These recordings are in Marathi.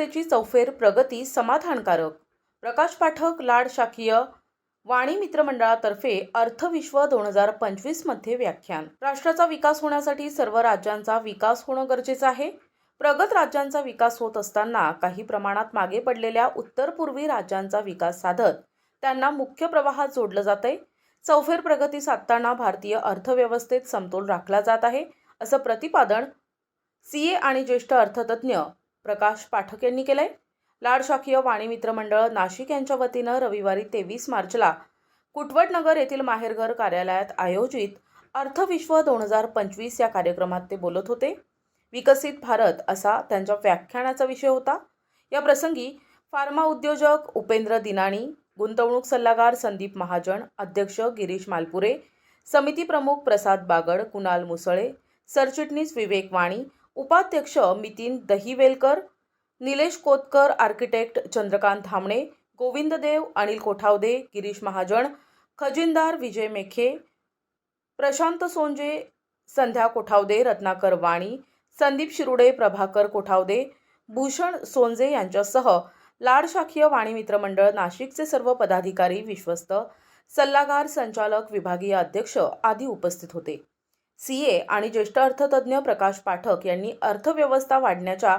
अर्थव्यवस्थेची चौफेर प्रगती समाधानकारक. प्रकाश पाठक लाड शाखीय वाणी मित्रमंडळातर्फे अर्थविश्व दोन हजार पंचवीसमध्ये व्याख्यान. राष्ट्राचा विकास होण्यासाठी सर्व राज्यांचा विकास होणं गरजेचं आहे. प्रगत राज्यांचा विकास होत असताना काही प्रमाणात मागे पडलेल्या उत्तर पूर्वी राज्यांचा विकास साधत त्यांना मुख्य प्रवाहात जोडलं जातंय. चौफेर प्रगती साधताना भारतीय अर्थव्यवस्थेत समतोल राखला जात आहे असं प्रतिपादन सी ए आणि ज्येष्ठ अर्थतज्ज्ञ प्रकाश पाठक यांनी केलंय. लाड शाखीय वाणी मित्र मंडळ नाशिक यांच्या वतीनं रविवारी तेवीस मार्चला कुटवटनगर येथील माहेरघर कार्यालयात आयोजित अर्थविश्व दोन हजार पंचवीस या कार्यक्रमात ते बोलत होते. विकसित भारत असा त्यांच्या व्याख्यानाचा विषय होता. या प्रसंगी फार्मा उद्योजक उपेंद्र दिनाणी गुंतवणूक सल्लागार संदीप महाजन अध्यक्ष गिरीश मालपुरे समिती प्रमुख प्रसाद बागड कुणाल मुसळे सरचिटणीस विवेक वाणी उपाध्यक्ष मितीन दहिवेलकर निलेश कोतकर आर्किटेक्ट चंद्रकांत थांबणे गोविंद देव अनिल कोठावदे गिरीश महाजन खजिनदार विजय मेखे प्रशांत सोंजे संध्या कोठावदे रत्नाकर वाणी संदीप शिरुडे प्रभाकर कोठावदे भूषण सोंजे यांच्यासह लाड शाखीय वाणी मित्रमंडळ नाशिकचे सर्व पदाधिकारी विश्वस्त सल्लागार संचालक विभागीय अध्यक्ष आदी उपस्थित होते. सी ए आणि ज्येष्ठ अर्थतज्ज्ञ प्रकाश पाठक यांनी अर्थव्यवस्था वाढण्याच्या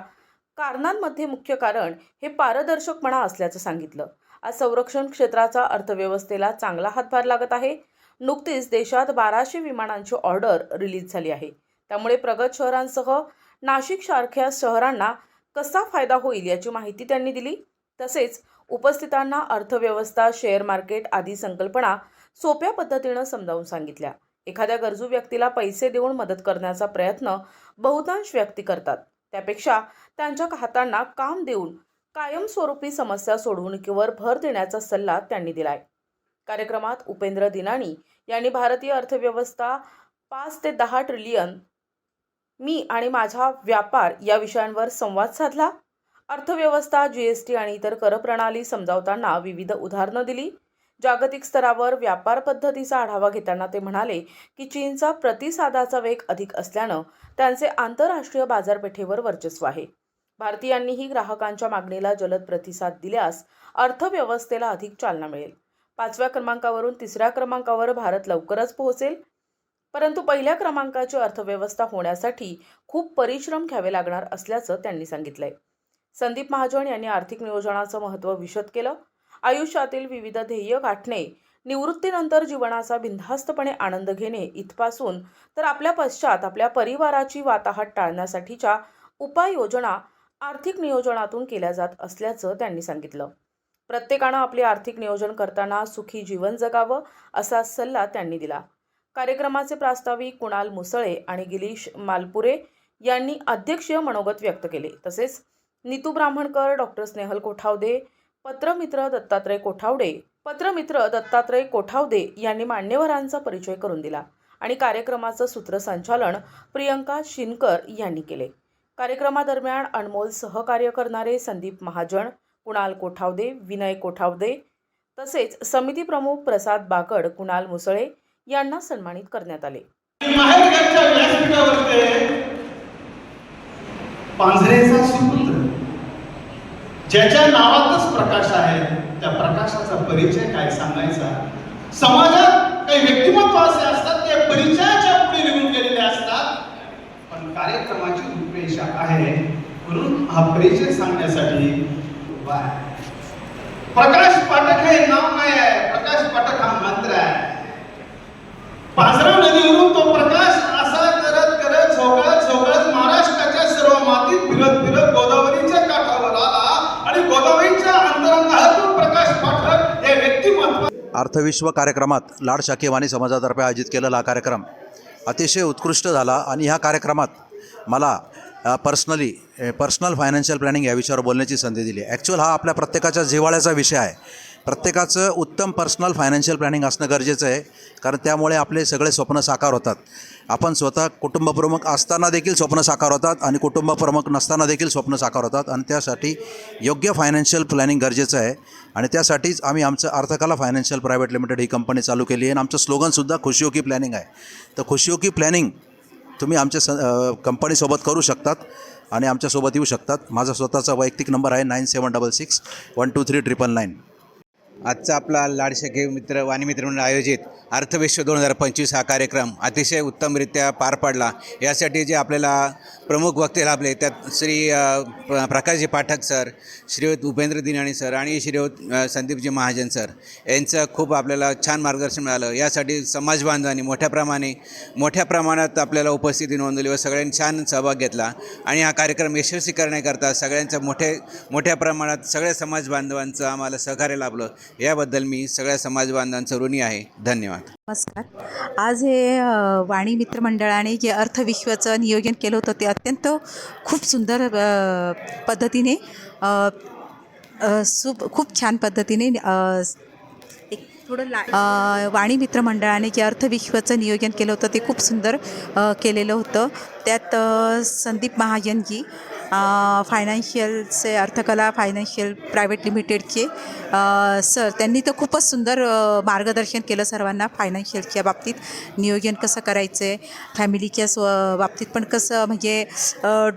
कारणांमध्ये मुख्य कारण हे पारदर्शकपणा असल्याचं सांगितलं. आज संरक्षण क्षेत्राचा अर्थव्यवस्थेला चांगला हातभार लागत आहे. नुकतीच देशात बाराशे विमानांची ऑर्डर रिलीज झाली आहे. त्यामुळे प्रगत शहरांसह नाशिकसारख्या शहरांना कसा फायदा होईल याची माहिती त्यांनी दिली. तसेच उपस्थितांना अर्थव्यवस्था शेअर मार्केट आदी संकल्पना सोप्या पद्धतीनं समजावून सांगितल्या. एखाद्या गरजू व्यक्तीला पैसे देऊन मदत करण्याचा प्रयत्न बहुतांश व्यक्ती करतात. त्यापेक्षा त्यांच्या हातांना काम देऊन कायमस्वरूपी समस्या सोडवणुकीवर भर देण्याचा सल्ला त्यांनी दिलाय. कार्यक्रमात उपेंद्र दिनाणी यांनी भारतीय अर्थव्यवस्था पाच ते दहा ट्रिलियन मी आणि माझा व्यापार या विषयांवर संवाद साधला. अर्थव्यवस्था जी एस टी आणि इतर करप्रणाली समजावताना विविध उदाहरणं दिली. जागतिक स्तरावर व्यापार पद्धतीचा आढावा घेताना ते म्हणाले की चीनचा प्रतिसादाचा वेग अधिक असल्यानं त्यांचे आंतरराष्ट्रीय बाजारपेठेवर वर्चस्व आहे. भारतीयांनीही ग्राहकांच्या मागणीला जलद प्रतिसाद दिल्यास अर्थव्यवस्थेला अधिक चालना मिळेल. पाचव्या क्रमांकावरून तिसऱ्या क्रमांकावर भारत लवकरच पोहोचेल. परंतु पहिल्या क्रमांकाची अर्थव्यवस्था होण्यासाठी खूप परिश्रम घ्यावे लागणार असल्याचं त्यांनी सांगितलंय. संदीप महाजन यांनी आर्थिक नियोजनाचं महत्त्व विशद केलं. आयुष्यातील विविध ध्येय गाठणे निवृत्तीनंतर जीवनाचा बिनधास्तपणे आनंद घेणे इथपासून तर आपल्या पश्चात आपल्या परिवाराची वाताहत टाळण्यासाठीच्या उपाययोजना आर्थिक नियोजनातून केल्या जात असल्याचं त्यांनी सांगितलं. प्रत्येकानं आपले आर्थिक नियोजन करताना सुखी जीवन जगावं असा सल्ला त्यांनी दिला. कार्यक्रमाचे प्रास्ताविक कुणाल मुसळे आणि गिरीश मालपुरे यांनी अध्यक्षीय मनोगत व्यक्त केले. तसेच नीतू ब्राह्मणकर डॉक्टर स्नेहल कोठावदे पत्रमित्र दत्तात्रय कोठावडे पत्रमित्र दत्तात्रय कोठावदे यांनी मान्यवरांचा परिचय करून दिला आणि कार्यक्रमाचं सूत्रसंचालन प्रियंका शिनकर यांनी केले. कार्यक्रमादरम्यान अनमोल सहकार्य करणारे संदीप महाजन कुणाल कोठावदे विनय कोठावदे तसेच समिती प्रमुख प्रसाद बाकड कुणाल मुसळे यांना सन्मानित करण्यात आले. पांझरेचा सुपुत्र ज्याच्या नावातच प्रकाश आहे त्या प्रकाशाचा परिचय काय सांगायचा? समाजात काही व्यक्तिमत्व असे असतात ते परिचयाच्या पुढे लिहून गेलेले असतात. पण कार्यक्रमाची रूपरेषा आहे. म्हणून हा परिचय सांगण्यासाठी उभा आहे. प्रकाश पाठक हे नाव नाही आहे. प्रकाश पाठक हा मंत्र आहे. पांझरा अर्थविश्व कार्यक्रमात लाड शाखेवाणी समाजातर्फे आयोजित केलेला हा कार्यक्रम अतिशय उत्कृष्ट झाला आणि ह्या कार्यक्रमात मला पर्सनली पर्सनल फायनान्शियल प्लॅनिंग या विषयावर बोलण्याची संधी दिली. ॲक्च्युअल हा आपल्या प्रत्येकाच्या जिव्हाळ्याचा विषय आहे. प्रत्येकाचं उत्तम पर्सनल फायनान्शियल प्लॅनिंग असणं गरजेचं आहे. कारण त्यामुळे आपले सगळे स्वप्न साकार होतात. आपण स्वतः कुटुंबप्रमुख असताना देखील स्वप्न साकार होतात आणि कुटुंबप्रमुख नसताना देखील स्वप्न साकार होतात. आणि त्यासाठी योग्य फायनान्शियल प्लॅनिंग गरजेचं आहे. आणि त्यासाठीच आम्ही आमचं अर्थकाला फायनान्शियल प्रायव्हेट लिमिटेड ही कंपनी चालू केली आहे. आणि आमचं स्लोगनसुद्धा खुशियो की प्लॅनिंग आहे. तर खुशियो की प्लॅनिंग तुम्ही आमच्या स कंपनीसोबत करू शकतात आणि आमच्यासोबत येऊ शकतात. माझा स्वतःचा वैयक्तिक नंबर आहे nine seven double six one two three triple nine आजचा आपला लाडशे मित्र वाणीमित्र म्हणून आयोजित अर्थविश्व दोन हजार पंचवीस हा कार्यक्रम अतिशय उत्तमरित्या पार पाडला. यासाठी जे आपल्याला प्रमुख वक्ते लाभले त्यात श्री प्रकाशजी पाठक सर श्रीयुत उपेंद्र दिनाणी सर आणि श्रीयुत संदीपजी महाजन सर यांचं खूप आपल्याला छान मार्गदर्शन मिळालं. यासाठी समाज बांधवांनी मोठ्या प्रमाणे मोठ्या प्रमाणात आपल्याला उपस्थिती नोंदवली व सगळ्यांनी छान सहभाग घेतला आणि हा कार्यक्रम यशस्वी करण्याकरता सगळ्यांचं मोठे मोठ्या प्रमाणात सगळ्या समाज बांधवांचं आम्हाला सहकार्य लाभलं. याबद्दल मी सगळ्या समाज बांधवांचं ऋणी आहे. धन्यवाद. नमस्कार. आज हे वाणी मित्रमंडळाने जे अर्थविश्वाचं नियोजन केलं होतं ते अत्यंत खूप सुंदर पद्धतीने अ, सुप खूप छान पद्धतीने एक थोडं ला वाणी मित्रमंडळाने जे अर्थविश्वाचं नियोजन केलं होतं ते खूप सुंदर केलेलं होतं. त्यात संदीप महाजनजी फायनान्शियलचे अर्थकला फायनान्शियल प्रायव्हेट लिमिटेडचे सर त्यांनी तर खूपच सुंदर मार्गदर्शन केलं सर्वांना फायनान्शियलच्या बाबतीत. नियोजन कसं करायचं आहे फॅमिलीच्या स्व बाबतीत पण कसं म्हणजे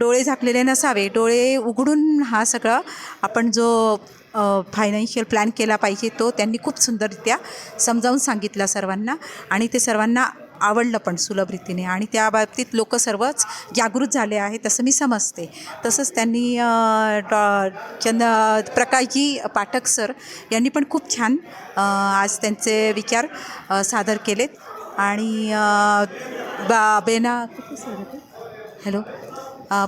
डोळे झाकलेले नसावे. डोळे उघडून हा सगळा आपण जो फायनान्शियल प्लॅन केला पाहिजे तो त्यांनी खूप सुंदररित्या समजावून सांगितला सर्वांना. आणि ते सर्वांना आवडलं पण सुलभ रीतीने. आणि त्या बाबतीत लोक सर्वच जागृत झाले आहेत असं मी समजते. तसंच त्यांनी डॉ चंद प्रकाशजी पाठक सर यांनी पण खूप छान आज त्यांचे विचार सादर केलेत. आणि बा बेना सर हॅलो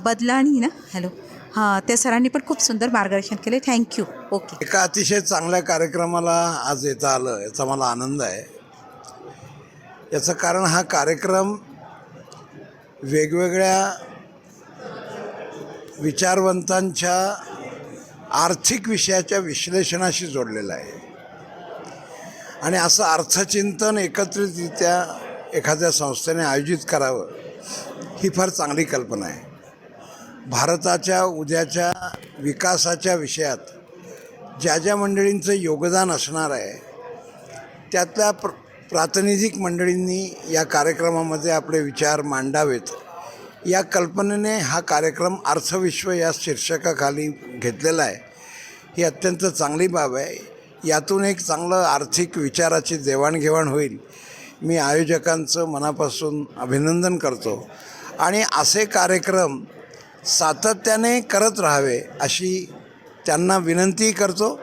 बदलाणी ना? हॅलो हां त्या सरांनी पण खूप सुंदर मार्गदर्शन केले. Thank you. ओके. एका अतिशय चांगल्या कार्यक्रमाला आज येता आलं याचा मला आनंद आहे. याचं कारण हा कार्यक्रम वेगवेगळ्या विचारवंतांच्या आर्थिक विषयाच्या विश्लेषणाशी जोडलेला आहे. आणि असं अर्थचिंतन एकत्रितरित्या एखाद्या संस्थेने आयोजित करावं ही फार चांगली कल्पना आहे. भारताच्या उद्याच्या विकासाच्या विषयात ज्या ज्या मंडळींचं योगदान असणार आहे त्यातल्या प्र प्रातिनिधिक मंडळींनी या कार्यक्रमामध्ये आपले विचार मांडावेत. या कल्पनेने हा कार्यक्रम अर्थविश्व या शीर्षकाखाली घेतलेला आहे. ही अत्यंत चांगली बाब आहे. यातून एक चांगलं आर्थिक विचाराची देवाणघेवाण होईल. मी आयोजकांचं मनापासून अभिनंदन करतो. आणि असे कार्यक्रम सातत्याने करत राहावे अशी त्यांना विनंती करतो.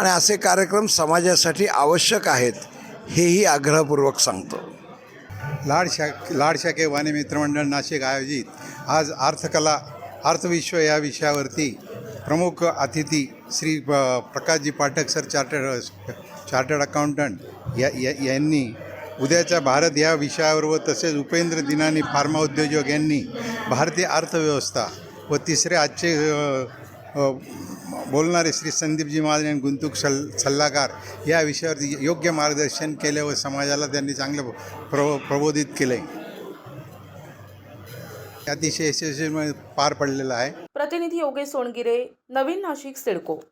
आणि असे कार्यक्रम समाजासाठी आवश्यक आहेत. हेही आग्रहपूर्वक सांगतो. लाड शाख लाड वाणी मित्रमंडळ नाशिक आयोजित आज अर्थकला अर्थविश्व या विषयावरती प्रमुख अतिथी Shri Prakashji Pathak sir chartered chartered accountant या या- यांनी उद्याच्या भारत या विषयावर व तसेच उपेंद्र दिनानी फार्मा उद्योजक यांनी भारतीय अर्थव्यवस्था व तिसरे आजचे बोलणारे श्री संदीपजी महाजन आणि गुंतुक सल सल्लागार या विषयावरती योग्य मार्गदर्शन केले व समाजाला त्यांनी चांगलं प्र प्रबोधित केलं आहे अतिशय यशस्वी पार पडलेलं आहे. प्रतिनिधी योगेश सोनगिरे नवीन नाशिक सिडको.